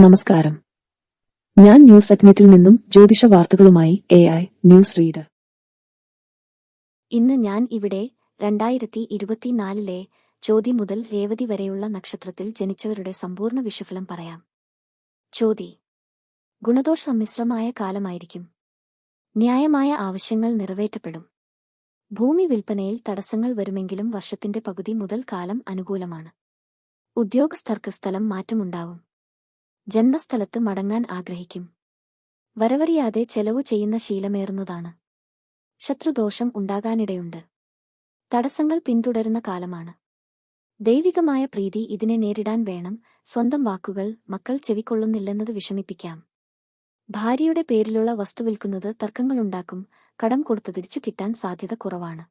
നമസ്കാരം. ഞാൻ ന്യൂസ് അഗ്നറ്റിൽ നിന്നും ജ്യോതിഷ വാർത്തകളുമായി എ ഐ ന്യൂസ് റീഡർ. ഇന്ന് ഞാൻ ഇവിടെ രണ്ടായിരത്തി ഇരുപത്തിനാലിലെ ചോതി മുതൽ രേവതി വരെയുള്ള നക്ഷത്രത്തിൽ ജനിച്ചവരുടെ സമ്പൂർണ വിഷുഫലം പറയാം. ചോതി ഗുണദോഷ സമ്മിശ്രമായ കാലമായിരിക്കും. ന്യായമായ ആവശ്യങ്ങൾ നിറവേറ്റപ്പെടും. ഭൂമി വിൽപ്പനയിൽ തടസ്സങ്ങൾ വരുമെങ്കിലും വർഷത്തിന്റെ പകുതി മുതൽ കാലം അനുകൂലമാണ്. ഉദ്യോഗസ്ഥർക്ക് സ്ഥലം മാറ്റമുണ്ടാവും. ജന്മസ്ഥലത്ത് മടങ്ങാൻ ആഗ്രഹിക്കും. വരവറിയാതെ ചെലവു ചെയ്യുന്ന ശീലമേറുന്നതാണ്. ശത്രുദോഷം ഉണ്ടാകാനിടയുണ്ട്. തടസ്സങ്ങൾ പിന്തുടരുന്ന കാലമാണ്. ദൈവികമായ പ്രീതി ഇതിനെ നേരിടാൻ വേണം. സ്വന്തം വാക്കുകൾ മക്കൾ ചെവിക്കൊള്ളുന്നില്ലെന്നത് വിഷമിപ്പിക്കാം. ഭാര്യയുടെ പേരിലുള്ള വസ്തു വിൽക്കുന്നത് തർക്കങ്ങളുണ്ടാക്കും. കടം കൊടുത്തു തിരിച്ചു കിട്ടാൻ സാധ്യത കുറവാണ്.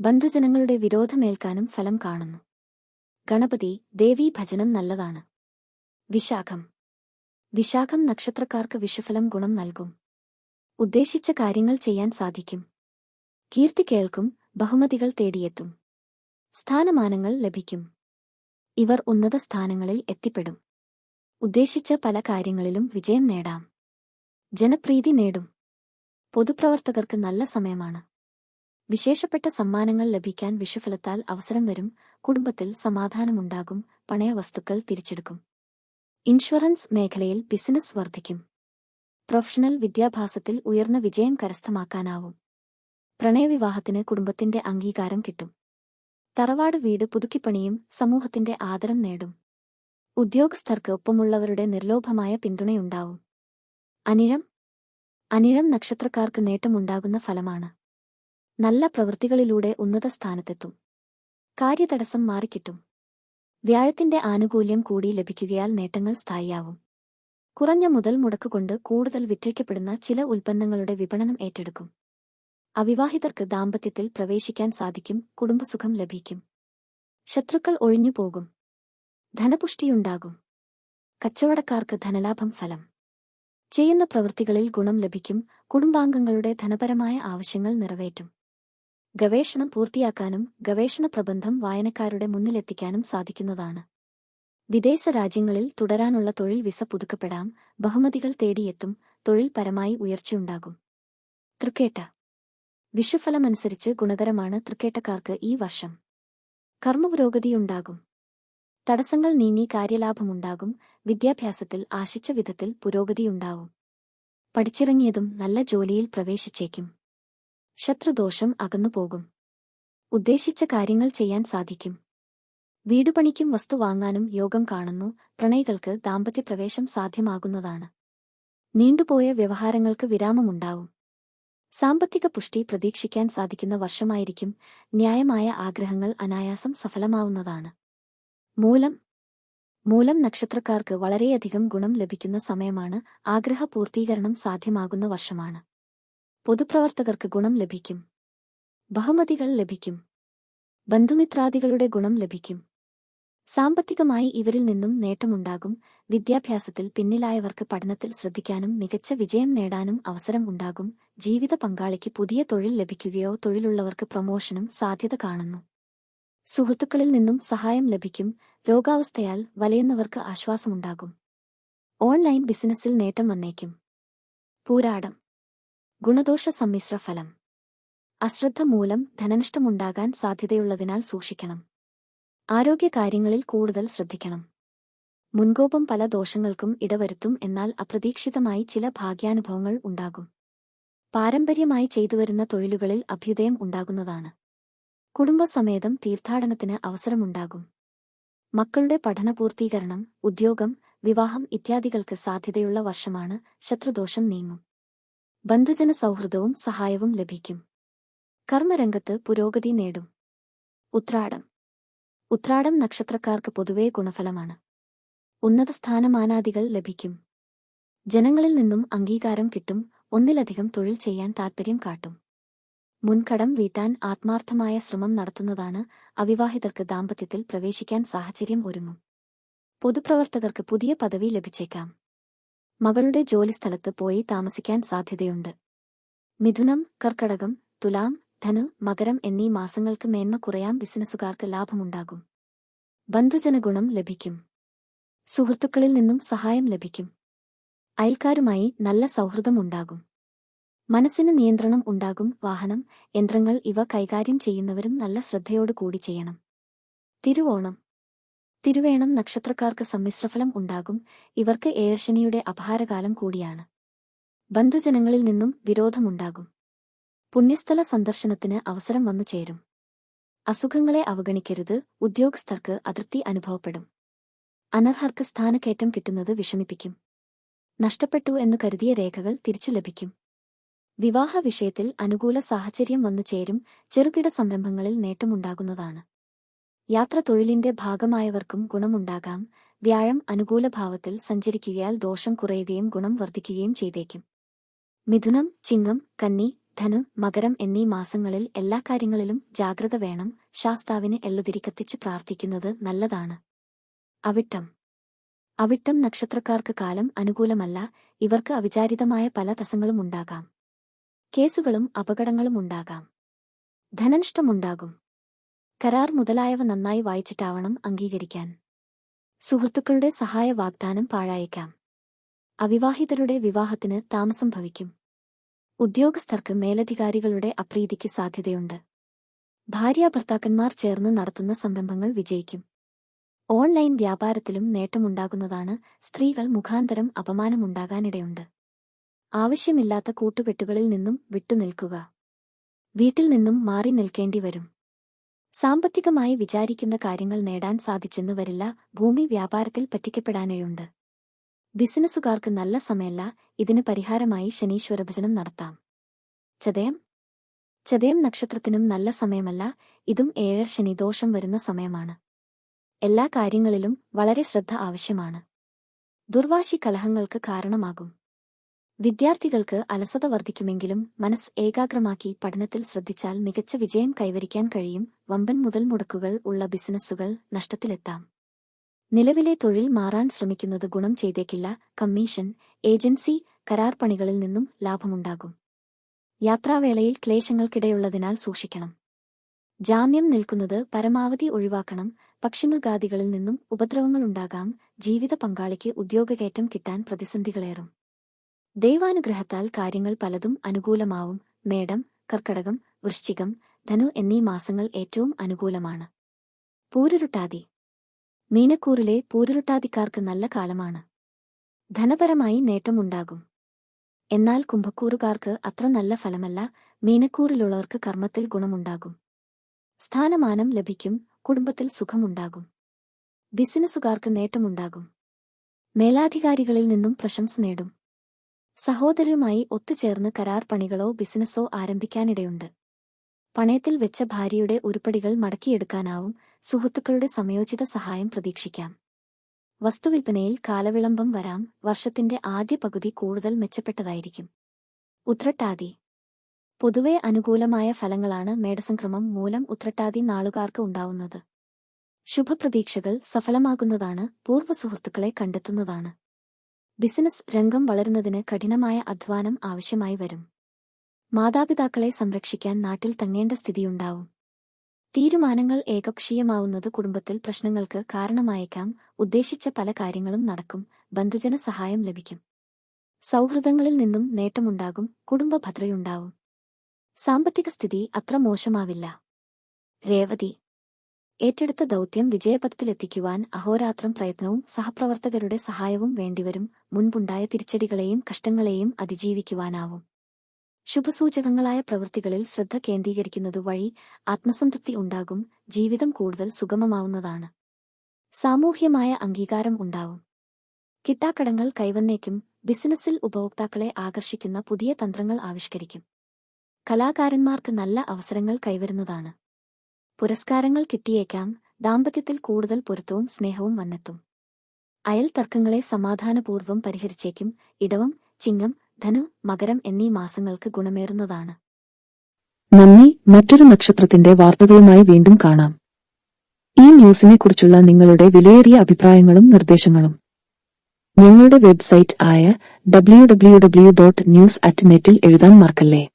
ബന്ധുജനങ്ങളുടെ വിരോധമേൽക്കാനും ഫലം കാണുന്നു. ഗണപതി ദേവീ ഭജനം നല്ലതാണ്. വിശാഖം. വിശാഖം നക്ഷത്രക്കാർക്ക് വിഷുഫലം ഗുണം നൽകും. ഉദ്ദേശിച്ച കാര്യങ്ങൾ ചെയ്യാൻ സാധിക്കും. കീർത്തി കേൾക്കും ബഹുമതികൾ തേടിയെത്തും. സ്ഥാനമാനങ്ങൾ ലഭിക്കും. ഇവർ ഉന്നത സ്ഥാനങ്ങളിൽ എത്തിപ്പെടും. ഉദ്ദേശിച്ച പല കാര്യങ്ങളിലും വിജയം നേടാം. ജനപ്രീതി നേടും. പൊതുപ്രവർത്തകർക്ക് നല്ല സമയമാണ്. വിശേഷപ്പെട്ട സമ്മാനങ്ങൾ ലഭിക്കാൻ വിഷുഫലത്താൽ അവസരം വരും. കുടുംബത്തിൽ സമാധാനമുണ്ടാകും. പണയ വസ്തുക്കൾ തിരിച്ചെടുക്കും. ഇൻഷുറൻസ് മേഖലയിൽ ബിസിനസ് വർദ്ധിക്കും പ്രൊഫഷണൽ വിദ്യാഭ്യാസത്തിൽ ഉയർന്ന വിജയം കരസ്ഥമാക്കാനാവും. പ്രണയവിവാഹത്തിന് കുടുംബത്തിന്റെ അംഗീകാരം കിട്ടും. തറവാട് വീട് പുതുക്കിപ്പണിയും സമൂഹത്തിന്റെ ആദരം നേടും. ഉദ്യോഗസ്ഥർക്ക് ഒപ്പമുള്ളവരുടെ നിർലോഭമായ പിന്തുണയുണ്ടാവും. അനിഴം അനിഴം നക്ഷത്രക്കാർക്ക് നേട്ടമുണ്ടാകുന്ന ഫലമാണ്. നല്ല പ്രവൃത്തികളിലൂടെ ഉന്നത സ്ഥാനത്തെത്തും. കാര്യതടസ്സം മാറിക്കിട്ടും. വ്യാഴത്തിന്റെ ആനുകൂല്യം കൂടി ലഭിക്കുകയാൽ നേട്ടങ്ങൾ സ്ഥായിയാവും. കുറഞ്ഞ മുതൽ മുടക്കുകൊണ്ട് കൂടുതൽ വിറ്റഴിക്കപ്പെടുന്ന ചില ഉൽപ്പന്നങ്ങളുടെ വിപണനം ഏറ്റെടുക്കും. അവിവാഹിതർക്ക് ദാമ്പത്യത്തിൽ പ്രവേശിക്കാൻ സാധിക്കും കുടുംബസുഖം ലഭിക്കും. ശത്രുക്കൾ ഒഴിഞ്ഞുപോകും ധനപുഷ്ടിയുണ്ടാകും. കച്ചവടക്കാർക്ക് ധനലാഭം ഫലം. ചെയ്യുന്ന പ്രവൃത്തികളിൽ ഗുണം ലഭിക്കും കുടുംബാംഗങ്ങളുടെ ധനപരമായ ആവശ്യങ്ങൾ നിറവേറ്റും. ഗവേഷണം പൂർത്തിയാക്കാനും ഗവേഷണ പ്രബന്ധം വായനക്കാരുടെ മുന്നിലെത്തിക്കാനും സാധിക്കുന്നതാണ്. വിദേശ രാജ്യങ്ങളിൽ തുടരാനുള്ള തൊഴിൽ വിസ പുതുക്കപ്പെടാം ബഹുമതികൾ തേടിയെത്തും തൊഴിൽ പരമായി ഉയർച്ചയുണ്ടാകും. തൃക്കേട്ട. വിഷുഫലമനുസരിച്ച് ഗുണകരമാണ് തൃക്കേട്ടക്കാർക്ക് ഈ വർഷം. കർമ്മപുരോഗതിയുണ്ടാകും. തടസ്സങ്ങൾ നീങ്ങി കാര്യലാഭമുണ്ടാകും വിദ്യാഭ്യാസത്തിൽ ആശിച്ച വിധത്തിൽ പുരോഗതിയുണ്ടാവും. പഠിച്ചിറങ്ങിയതും നല്ല ജോലിയിൽ പ്രവേശിച്ചേക്കും. ശത്രുദോഷം അകന്നുപോകും ഉദ്ദേശിച്ച കാര്യങ്ങൾ ചെയ്യാൻ സാധിക്കും. വീടുപണിക്കും വസ്തു വാങ്ങാനും യോഗം കാണുന്നു. പ്രണയികൾക്ക് ദാമ്പത്യപ്രവേശം സാധ്യമാകുന്നതാണ്. നീണ്ടുപോയ വ്യവഹാരങ്ങൾക്ക് വിരാമമുണ്ടാവും. സാമ്പത്തിക പുഷ്ടി പ്രതീക്ഷിക്കാൻ സാധിക്കുന്ന വർഷമായിരിക്കും ന്യായമായ ആഗ്രഹങ്ങൾ അനായാസം സഫലമാവുന്നതാണ്. മൂലം മൂലം നക്ഷത്രക്കാർക്ക് വളരെയധികം ഗുണം ലഭിക്കുന്ന സമയമാണ് ആഗ്രഹ പൂർത്തീകരണം സാധ്യമാകുന്ന വർഷമാണ്. പൊതുപ്രവർത്തകർക്ക് ഗുണം ലഭിക്കും. ബഹുമതികൾ ലഭിക്കും. ബന്ധുമിത്രാദികളുടെ ഗുണം ലഭിക്കും. സാമ്പത്തികമായി ഇവരിൽ നിന്നും നേട്ടമുണ്ടാകും. വിദ്യാഭ്യാസത്തിൽ പിന്നിലായവർക്ക് പഠനത്തിൽ ശ്രദ്ധിക്കാനും മികച്ച വിജയം നേടാനും അവസരം ഉണ്ടാകും. ജീവിത പങ്കാളിക്ക് പുതിയ തൊഴിൽ ലഭിക്കുകയോ തൊഴിലുള്ളവർക്ക് പ്രൊമോഷനും സാധ്യത കാണുന്നു. സുഹൃത്തുക്കളിൽ നിന്നും സഹായം ലഭിക്കും. രോഗാവസ്ഥയാൽ വലയുന്നവർക്ക് ആശ്വാസമുണ്ടാകും. ഓൺലൈൻ ബിസിനസ്സിൽ നേട്ടം വന്നേക്കും. പൂരാടം. ഗുണദോഷ സമ്മിശ്ര ഫലം അശ്രദ്ധ മൂലം ധനനഷ്ടമുണ്ടാകാൻ സാധ്യതയുള്ളതിനാൽ സൂക്ഷിക്കണം. ആരോഗ്യകാര്യങ്ങളിൽ കൂടുതൽ ശ്രദ്ധിക്കണം. മുൻകോപം പല ദോഷങ്ങൾക്കും ഇടവരുത്തും എന്നാൽ അപ്രതീക്ഷിതമായി ചില ഭാഗ്യാനുഭവങ്ങൾ ഉണ്ടാകും. പാരമ്പര്യമായി ചെയ്തുവരുന്ന തൊഴിലുകളിൽ അഭ്യുദയം ഉണ്ടാകുന്നതാണ്. കുടുംബസമേതം തീർത്ഥാടനത്തിന് അവസരമുണ്ടാകും. മക്കളുടെ പഠനപൂർത്തീകരണം ഉദ്യോഗം വിവാഹം ഇത്യാദികൾക്ക് സാധ്യതയുള്ള വർഷമാണ് ശത്രുദോഷം നീങ്ങും. ബന്ധുജന സൗഹൃദവും സഹായവും ലഭിക്കും. കർമ്മരംഗത്ത് പുരോഗതി നേടും. ഉത്രാടം. ഉത്രാടം നക്ഷത്രക്കാർക്ക് പൊതുവേ ഗുണഫലമാണ്. ഉന്നത സ്ഥാനമാനാദികൾ ലഭിക്കും. ജനങ്ങളിൽ നിന്നും അംഗീകാരം കിട്ടും ഒന്നിലധികം തൊഴിൽ ചെയ്യാൻ താൽപ്പര്യം കാട്ടും. മുൻകടം വീട്ടാൻ ആത്മാർത്ഥമായ ശ്രമം നടത്തുന്നതാണ് അവിവാഹിതർക്ക് ദാമ്പത്യത്തിൽ പ്രവേശിക്കാൻ സാഹചര്യം ഒരുങ്ങും. പൊതുപ്രവർത്തകർക്ക് പുതിയ പദവി ലഭിച്ചേക്കാം. മകളുടെ ജോലിസ്ഥലത്ത് പോയി താമസിക്കാൻ സാധ്യതയുണ്ട്. മിഥുനം കർക്കടകം തുലാം ധനു മകരം എന്നീ മാസങ്ങൾക്ക് മേന്മ കുറയാം ബിസിനസ്സുകാർക്ക് ലാഭമുണ്ടാകും. ബന്ധുജനഗുണം ലഭിക്കും. സുഹൃത്തുക്കളിൽ നിന്നും സഹായം ലഭിക്കും. അയൽക്കാരുമായി നല്ല സൗഹൃദം ഉണ്ടാകും. മനസ്സിന് നിയന്ത്രണം ഉണ്ടാകും. വാഹനം യന്ത്രങ്ങൾ ഇവ കൈകാര്യം ചെയ്യുന്നവരും നല്ല ശ്രദ്ധയോടുകൂടി ചെയ്യണം. തിരുവോണം. തിരുവേണം നക്ഷത്രക്കാർക്ക് സമ്മിശ്രഫലം ഉണ്ടാകും. ഇവർക്ക് ഏഴശനിയുടെ അപഹാരകാലം കൂടിയാണ്. ബന്ധുജനങ്ങളിൽ നിന്നും വിരോധമുണ്ടാകും. പുണ്യസ്ഥല സന്ദർശനത്തിന് അവസരം വന്നു ചേരും. അസുഖങ്ങളെ അവഗണിക്കരുത്. ഉദ്യോഗസ്ഥർക്ക് അതൃപ്തി അനുഭവപ്പെടും. അനർഹർക്ക് സ്ഥാനക്കയറ്റം കിട്ടുന്നത് വിഷമിപ്പിക്കും. നഷ്ടപ്പെട്ടു എന്നു കരുതിയ രേഖകൾ തിരിച്ചു ലഭിക്കും. വിവാഹ വിഷയത്തിൽ അനുകൂല സാഹചര്യം വന്നു ചേരും. ചെറുകിട സംരംഭങ്ങളിൽ നേട്ടമുണ്ടാകുന്നതാണ്. യാത്ര തൊഴിലിന്റെ ഭാഗമായവർക്കും ഗുണമുണ്ടാകാം. വ്യാഴം അനുകൂല ഭാവത്തിൽ സഞ്ചരിക്കുകയാൽ ദോഷം കുറയുകയും ഗുണം വർദ്ധിക്കുകയും ചെയ്തേക്കും. മിഥുനം ചിങ്ങം കന്നി ധനു മകരം എന്നീ മാസങ്ങളിൽ എല്ലാ കാര്യങ്ങളിലും ജാഗ്രത വേണം. ശാസ്താവിന് എള്ളുതിരി കത്തിച്ച് പ്രാർത്ഥിക്കുന്നത് നല്ലതാണ്. അവിട്ടം. അവിട്ടം നക്ഷത്രക്കാർക്ക് കാലം അനുകൂലമല്ല. ഇവർക്ക് അവിചാരിതമായ പല തസങ്ങളും ഉണ്ടാകാം കേസുകളും അപകടങ്ങളും ഉണ്ടാകാം ധനനഷ്ടമുണ്ടാകും കരാർ മുതലായവ നന്നായി വായിച്ചിട്ടാവണം അംഗീകരിക്കാൻ. സുഹൃത്തുക്കളുടെ സഹായ വാഗ്ദാനം പാഴായേക്കാം. അവിവാഹിതരുടെ വിവാഹത്തിന് താമസം ഭവിക്കും. ഉദ്യോഗസ്ഥർക്ക് മേലധികാരികളുടെ അപ്രീതിക്ക് സാധ്യതയുണ്ട്. ഭാര്യാഭർത്താക്കന്മാർ ചേർന്ന് നടത്തുന്ന സംരംഭങ്ങൾ വിജയിക്കും. ഓൺലൈൻ വ്യാപാരത്തിലും നേട്ടമുണ്ടാകുന്നതാണ് സ്ത്രീകൾ മുഖാന്തരം അപമാനമുണ്ടാകാനിടയുണ്ട്. ആവശ്യമില്ലാത്ത കൂട്ടുകെട്ടുകളിൽ നിന്നും വിട്ടുനിൽക്കുക. വീട്ടിൽ നിന്നും മാറി നിൽക്കേണ്ടി വരും സാമ്പത്തികമായി വിചാരിക്കുന്ന കാര്യങ്ങൾ നേടാൻ സാധിച്ചെന്നു വരില്ല ഭൂമി വ്യാപാരത്തിൽ പറ്റിക്കപ്പെടാനേയുണ്ട്. ബിസിനസ്സുകാർക്ക് നല്ല സമയമല്ല ഇതിന് പരിഹാരമായി ശനീശ്വരഭജനം നടത്താം. ചതയം. ചതയം നക്ഷത്രത്തിനും നല്ല സമയമല്ല ഇതും ഏഴര ശനിദോഷം വരുന്ന സമയമാണ്. എല്ലാ കാര്യങ്ങളിലും വളരെ ശ്രദ്ധ ആവശ്യമാണ്. ദുർവാശി കലഹങ്ങൾക്ക് കാരണമാകും. വിദ്യാർത്ഥികൾക്ക് അലസത വർദ്ധിക്കുമെങ്കിലും മനസ്സ് ഏകാഗ്രമാക്കി പഠനത്തിൽ ശ്രദ്ധിച്ചാൽ മികച്ച വിജയം കൈവരിക്കാൻ കഴിയും. വമ്പൻ മുതൽ മുടക്കുകൾ ഉള്ള ബിസിനസ്സുകൾ നഷ്ടത്തിലെത്താം. നിലവിലെ തൊഴിൽ മാറാൻ ശ്രമിക്കുന്നത് ഗുണം ചെയ്തേക്കില്ല. കമ്മീഷൻ ഏജൻസി കരാർ പണികളിൽ നിന്നും ലാഭമുണ്ടാകും. യാത്രാവേളയിൽ ക്ലേശങ്ങൾക്കിടയുള്ളതിനാൽ സൂക്ഷിക്കണം. ജാമ്യം നിൽക്കുന്നത് പരമാവധി ഒഴിവാക്കണം. പക്ഷിമൃഗാദികളിൽ നിന്നും ഉപദ്രവങ്ങളുണ്ടാകാം. ജീവിത പങ്കാളിക്ക് ഉദ്യോഗകയറ്റം കിട്ടാൻ പ്രതിസന്ധികളേറും. ദൈവാനുഗ്രഹത്താൽ കാര്യങ്ങൾ പലതും അനുകൂലമാവും. മേടം കർക്കടകം വൃശ്ചികം ധനു എന്നീ മാസങ്ങൾ ഏറ്റവും അനുകൂലമാണ്. പൂരുരുട്ടാതി. മീനക്കൂറിലെ പൂരുരുട്ടാതിക്കാർക്ക് നല്ല കാലമാണ്. ധനപരമായി നേട്ടമുണ്ടാകും. എന്നാൽ കുംഭക്കൂറുകാർക്ക് അത്ര നല്ല ഫലമല്ല. മീനക്കൂറിലുള്ളവർക്ക് കർമ്മത്തിൽ ഗുണമുണ്ടാകും. സ്ഥാനമാനം ലഭിക്കും കുടുംബത്തിൽ സുഖമുണ്ടാകും. ബിസിനസ്സുകാർക്ക് നേട്ടമുണ്ടാകും. മേലാധികാരികളിൽ നിന്നും പ്രശംസ നേടും. സഹോദരരുമായി ഒത്തുചേർന്ന് കരാർ പണികളോ ബിസിനസ്സോ ആരംഭിക്കാനിടയുണ്ട്. പണയത്തിൽ വെച്ച ഭാര്യയുടെ ഉരുപ്പടികൾ മടക്കിയെടുക്കാനാവും സുഹൃത്തുക്കളുടെ സമയോചിത സഹായം പ്രതീക്ഷിക്കാം. വസ്തുവിൽപ്പനയിൽ കാലവിളംബം വരാം വർഷത്തിന്റെ ആദ്യ പകുതി കൂടുതൽ മെച്ചപ്പെട്ടതായിരിക്കും. ഉത്രട്ടാതി. പൊതുവെ അനുകൂലമായ ഫലങ്ങളാണ് മേടസംക്രമം മൂലം ഉത്രട്ടാതി നാളുകാർക്ക് ഉണ്ടാവുന്നത്. ശുഭപ്രതീക്ഷകൾ സഫലമാകുന്നതാണ് പൂർവ സുഹൃത്തുക്കളെ കണ്ടെത്തുന്നതാണ്. ബിസിനസ് രംഗം വളരുന്നതിന് കഠിനമായ അധ്വാനം ആവശ്യമായി വരും. മാതാപിതാക്കളെ സംരക്ഷിക്കാൻ നാട്ടിൽ തങ്ങേണ്ട സ്ഥിതിയുണ്ടാവും. തീരുമാനങ്ങൾ ഏകപക്ഷീയമാവുന്നത് കുടുംബത്തിൽ പ്രശ്നങ്ങൾക്ക് കാരണമായേക്കാം ഉദ്ദേശിച്ച പല കാര്യങ്ങളും നടക്കും ബന്ധുജന സഹായം ലഭിക്കും. സൗഹൃദങ്ങളിൽ നിന്നും നേട്ടമുണ്ടാകും കുടുംബ ഭദ്രയുണ്ടാവും. സാമ്പത്തിക സ്ഥിതി അത്ര മോശമാവില്ല. രേവതി ഏറ്റെടുത്ത ദൗത്യം വിജയപഥത്തിലെത്തിക്കുവാൻ അഹോരാത്രം പ്രയത്നവും സഹപ്രവർത്തകരുടെ സഹായവും വേണ്ടിവരും. മുൻപുണ്ടായ തിരിച്ചടികളെയും കഷ്ടങ്ങളെയും അതിജീവിക്കുവാനാവും. ശുഭസൂചകങ്ങളായ പ്രവൃത്തികളിൽ ശ്രദ്ധ കേന്ദ്രീകരിക്കുന്നത് വഴി ആത്മസംതൃപ്തി ഉണ്ടാകും. ജീവിതം കൂടുതൽ സുഗമമാവുന്നതാണ്. സാമൂഹ്യമായ അംഗീകാരം ഉണ്ടാവും. കിട്ടാക്കടങ്ങൾ കൈവന്നേക്കും. ബിസിനസ്സിൽ ഉപഭോക്താക്കളെ ആകർഷിക്കുന്ന പുതിയ തന്ത്രങ്ങൾ ആവിഷ്കരിക്കും. കലാകാരന്മാർക്ക് നല്ല അവസരങ്ങൾ കൈവരുന്നതാണ്. പുരസ്കാരങ്ങൾ കിട്ടിയേക്കാം ദാമ്പത്യത്തിൽ കൂടുതൽ പൊരുത്തവും സ്നേഹവും വന്നെത്തും. അയൽ തർക്കങ്ങളെ സമാധാനപൂർവം പരിഹരിച്ചേക്കും ഇടവം ചിങ്ങം ധനു മകരം എന്നീ മാസങ്ങൾക്ക് ഗുണമേറുന്നതാണ്. നന്ദി മറ്റൊരു നക്ഷത്രത്തിന്റെ വാർത്തകളുമായി വീണ്ടും കാണാം. ഈ ന്യൂസിനെ കുറിച്ചുള്ള നിങ്ങളുടെ വിലയേറിയ അഭിപ്രായങ്ങളും നിർദ്ദേശങ്ങളും. ഞങ്ങളുടെ വെബ്സൈറ്റ് ആയ W W W dot news at നെറ്റിൽ എഴുതാൻ മറക്കല്ലേ?